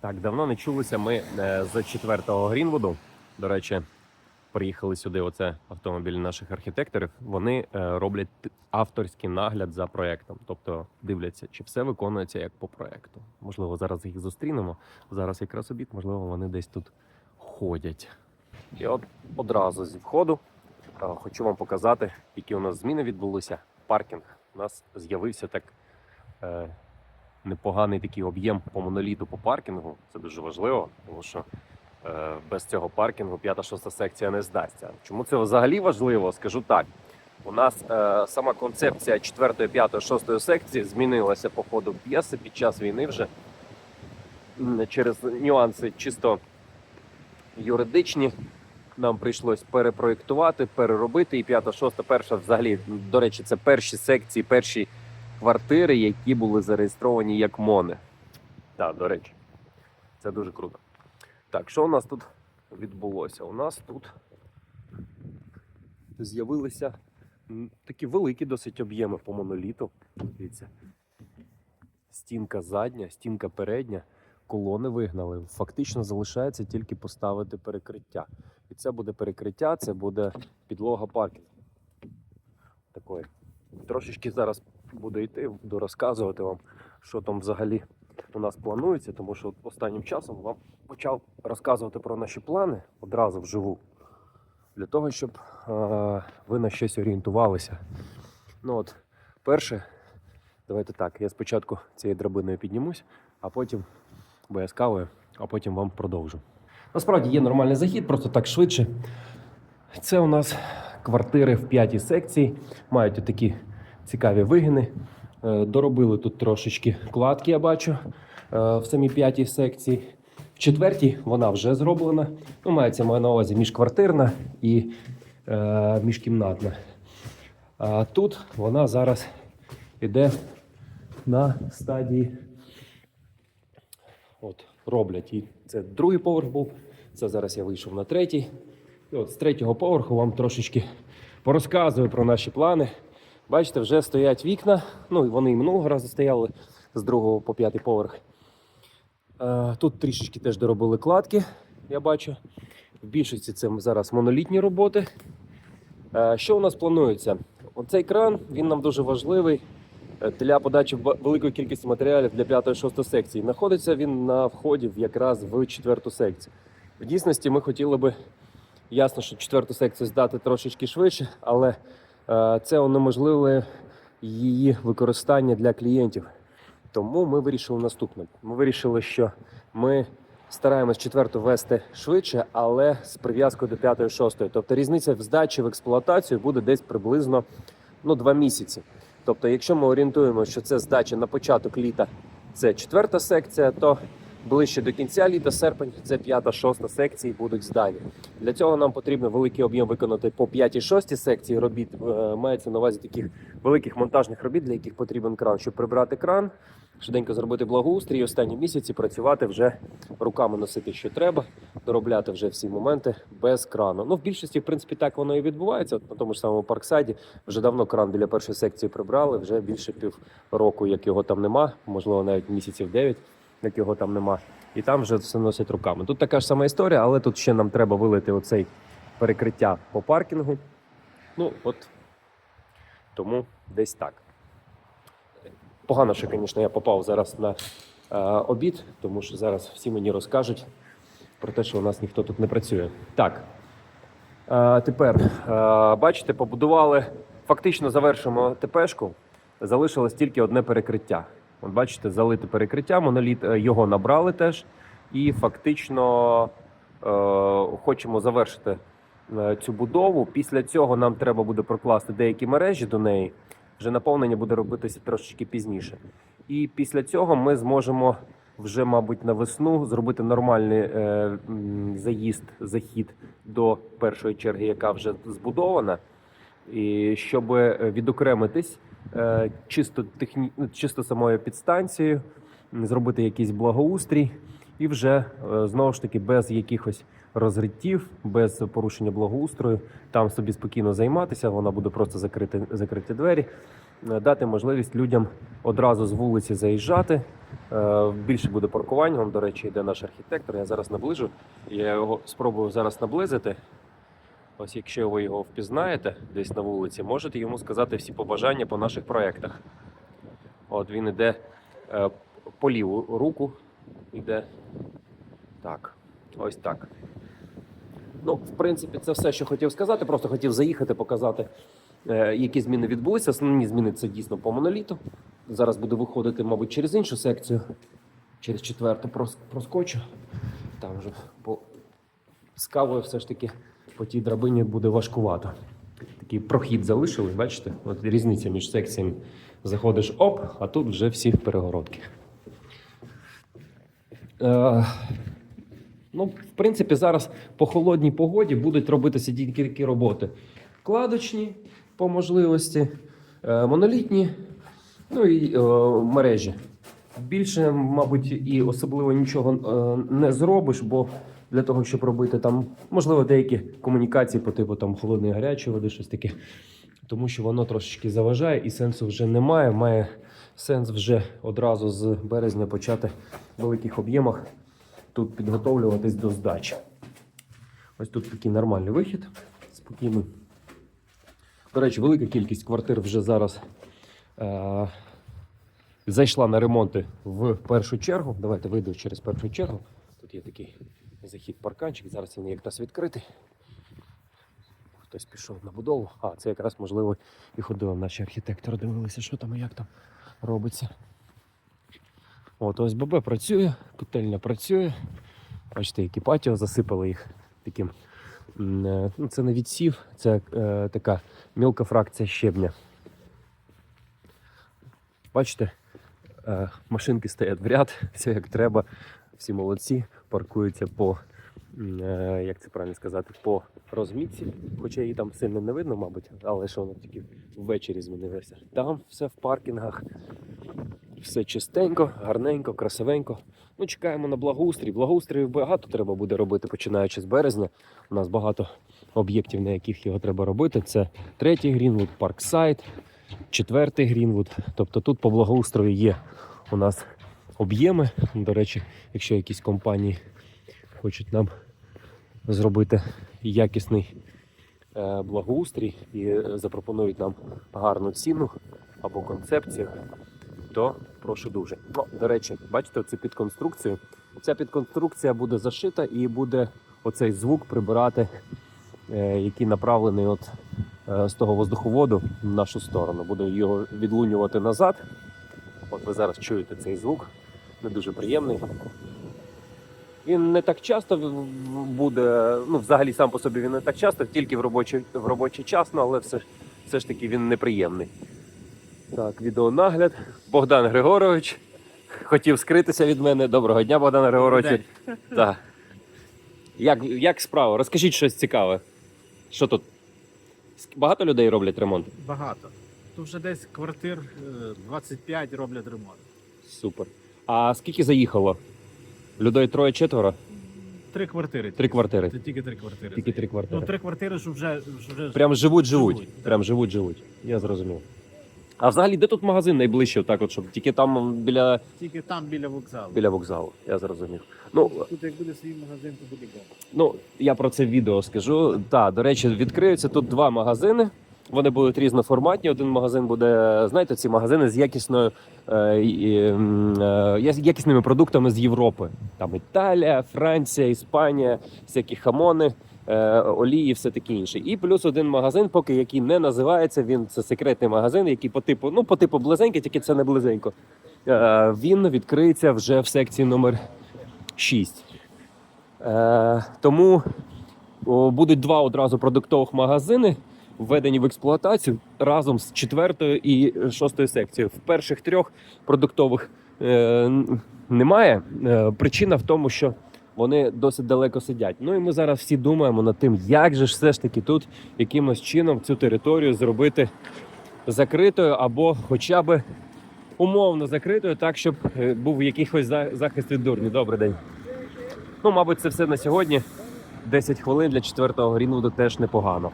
Так, давно не чулися ми е, з четвертого Грінвуду. До речі, приїхали сюди. Оце автомобіль наших архітекторів. Вони е, роблять авторський нагляд за проектом, тобто дивляться, чи все виконується як по проекту. Можливо, зараз їх зустрінемо. Зараз якраз обід, можливо, вони десь тут ходять. І от одразу зі входу е, хочу вам показати, які у нас зміни відбулися. Паркінг у нас з'явився так. Непоганий такий об'єм по моноліту по паркінгу. Це дуже важливо, тому що е, без цього паркінгу п'ята-шоста секція не здасться. Чому це взагалі важливо? Скажу так. У нас е, сама концепція 4, 5, 6 секції змінилася по ходу п'єси під час війни вже через нюанси чисто юридичні. Нам прийшлось перепроєктувати, переробити. І п'ята, шоста, перша взагалі, до речі, це перші секції, перші квартири, які були зареєстровані як МОНи. Так, до речі, це дуже круто. Так, що у нас тут відбулося? У нас тут з'явилися такі великі досить об'єми по моноліту. Дивіться. Стінка задня, стінка передня, колони вигнали. Фактично залишається тільки поставити перекриття. І це буде перекриття, це буде підлога паркінгу. Такої. Трошечки зараз буду йти, буду розказувати вам, що там взагалі у нас планується, тому що останнім часом вам почав розказувати про наші плани одразу вживу, для того, щоб е, ви на щось орієнтувалися. Ну от, перше, давайте так, я спочатку цією драбиною піднімусь, а потім, я а потім вам продовжу. Насправді є нормальний захід, просто так швидше. Це у нас квартири в п'ятій секції, мають такі цікаві вигини. Е, Доробили тут трошечки кладки, я бачу, е, в самій п'ятій секції. В четвертій вона вже зроблена. Ну, мається маю на увазі міжквартирна і е, міжкімнатна. А тут вона зараз іде на стадії. От, роблять. І це другий поверх був. Це зараз я вийшов на третій. І от з третього поверху вам трошечки порозказую про наші плани. Бачите, вже стоять вікна. Ну, вони і минулого разу стояли з другого по п'ятий поверх. Е, Тут трішечки теж доробили кладки, я бачу. В більшості це зараз монолітні роботи. Е, Що у нас планується? Оцей кран він нам дуже важливий е, для подачі великої кількості матеріалів для 5-6 секції. Знаходиться він на вході якраз в 4 секцію. В дійсності ми хотіли би, ясно, що четверту секцію здати трошечки швидше, але це унеможливе її використання для клієнтів. Тому ми вирішили наступне. Ми вирішили, що ми стараємось четверту вести швидше, але з прив'язкою до п'ятої, шостої. Тобто різниця в здачі в експлуатацію буде десь приблизно ну, два місяці. Тобто, якщо ми орієнтуємо, що це здача на початок літа, це четверта секція, то ближче до кінця літа, серпень, це п'ята, шоста секції будуть здані. Для цього нам потрібно великий об'єм виконати по п'ятій, шостій секції робіт. Е, Мається на увазі таких великих монтажних робіт, для яких потрібен кран, щоб прибрати кран, швиденько зробити благоустрій останні місяці працювати вже руками носити, що треба, доробляти вже всі моменти без крану. Ну, в більшості, в принципі, так воно і відбувається. От на тому ж самому парксайді вже давно кран біля першої секції прибрали, вже більше пів року, як його там нема, можливо, навіть місяців 9, як його там нема. І там вже все носять руками. Тут така ж сама історія, але тут ще нам треба вилити оцей перекриття по паркінгу. Ну, от тому десь так. Погано, що, звісно, я попав зараз на е, обід, тому що зараз всі мені розкажуть про те, що у нас ніхто тут не працює. Так. Е, тепер, е, бачите, побудували, фактично завершимо ТПшку. Залишилось тільки одне перекриття. От бачите, залите перекриття, моноліт е, його набрали теж. І фактично е, хочемо завершити е, цю будову. Після цього нам треба буде прокласти деякі мережі до неї. Вже наповнення буде робитися трошечки пізніше. І після цього ми зможемо вже, мабуть, на весну зробити нормальний е, заїзд, захід до першої черги, яка вже збудована. І щоб відокремитись е, чисто техні... ну, чисто самою підстанцією, зробити якийсь благоустрій, і вже е, знову ж таки без якихось розриттів, без порушення благоустрою, там собі спокійно займатися. Вона буде просто закрити, закриті двері. е, дати можливість людям одразу з вулиці заїжджати. Е, Більше буде паркування. До речі, йде наш архітектор. Я зараз наближу. Я його спробую зараз наблизити. Ось якщо ви його впізнаєте десь на вулиці, можете йому сказати всі побажання по наших проєктах. От він іде е, по ліву руку. Іде так. Ось так. Ну, в принципі, це все, що хотів сказати. Просто хотів заїхати, показати, е, які зміни відбулися. Основні зміни це дійсно по моноліту. Зараз буду виходити, мабуть, через іншу секцію, через четверту проскочу. Там вже по... з все ж таки по тій драбині буде важкувато. Такий прохід залишили, бачите? От різниця між секціями. Заходиш оп, а тут вже всі перегородки. Е, Ну, в принципі, зараз по холодній погоді будуть робитися тільки роботи. Кладочні по можливості, е, монолітні, ну і е, мережі. Більше, мабуть, і особливо нічого е, не зробиш, бо для того, щоб робити там, можливо, деякі комунікації по типу там холодної гарячої води, щось таке. Тому що воно трошечки заважає і сенсу вже немає. Має сенс вже одразу з березня почати в великих об'ємах тут підготовлюватись до здачі. Ось тут такий нормальний вихід. Спокійний. До речі, велика кількість квартир вже зараз е- зайшла на ремонти в першу чергу. Давайте вийду через першу чергу. Тут є такий захід парканчик. Зараз він якраз відкритий. Хтось пішов на будову. А, це якраз можливо і ходили наші архітектори, дивилися, що там і як там робиться. От ОСББ працює, котельня працює. Бачите, які патіо засипали їх таким. е, Ну, це не відсів, це е, така мілка фракція щебня. Бачите, е, машинки стоять в ряд, все як треба. Всі молодці, паркуються по, е, як це правильно сказати, по розмітці. Хоча її там сильно не видно, мабуть, але що воно тільки ввечері змінилося. Там все в паркінгах. Все чистенько, гарненько, красивенько. Ну, чекаємо на благоустрій. Благоустрій багато треба буде робити, починаючи з березня. У нас багато об'єктів, на яких його треба робити. Це третій Грінвуд, Парксайд, четвертий Грінвуд. Тобто тут по благоустрою є у нас об'єми. До речі, якщо якісь компанії хочуть нам зробити якісний е, благоустрій і запропонують нам гарну ціну або концепцію, то прошу дуже. Ну, до речі, бачите, це під конструкцію. Ця підконструкція буде зашита і буде оцей звук прибирати, е, який направлений от, е, з того воздуховоду в нашу сторону. Буде його відлунювати назад. От ви зараз чуєте цей звук, не дуже приємний. Він не так часто буде, ну взагалі сам по собі він не так часто, тільки в робочий, в робочий час, ну, але все, ж- все ж таки він неприємний. Так, відеонагляд. Богдан Григорович. Хотів скритися від мене. Доброго дня, Богдан Григорович. Так. Як, як справа? Розкажіть щось цікаве. Що тут? Багато людей роблять ремонт? Багато. Тут вже десь квартир е, 25 роблять ремонт. Супер. А скільки заїхало? Людей троє-четверо? Три квартири. Три квартири. Це тільки три квартири. Тільки три квартири. Ну, три квартири, що вже, вже Прям живуть, живуть. Прям живуть, живуть. Я зрозумів. А взагалі, де тут магазин найближче, так от, щоб тільки там біля, тільки там біля вокзалу. біля вокзалу. Я зрозумів. Ну, Тут як буде свій магазин, то буде добре. Ну, я про це відео скажу. Так, до речі, відкриються тут два магазини. Вони будуть різноформатні. Один магазин буде, знаєте, ці магазини з якісною е, е, якісними продуктами з Європи. Там Італія, Франція, Іспанія, всякі хамони, е, олії, все таке інше. І плюс один магазин, поки який не називається. Він це секретний магазин, який по типу, ну по типу близенький, тільки це не близенько. Е, він відкриється вже в секції номер 6. Е, тому будуть два одразу продуктових магазини введені в експлуатацію разом з четвертою і шостою секцією. В перших трьох продуктових е, немає. Е, причина в тому, що вони досить далеко сидять. Ну і ми зараз всі думаємо над тим, як же ж все ж таки тут якимось чином цю територію зробити закритою або хоча б умовно закритою, так щоб е, був якийсь за- захист від дурні. Добрий день. Ну, мабуть, це все на сьогодні. 10 хвилин для четвертого Грінвуду теж непогано.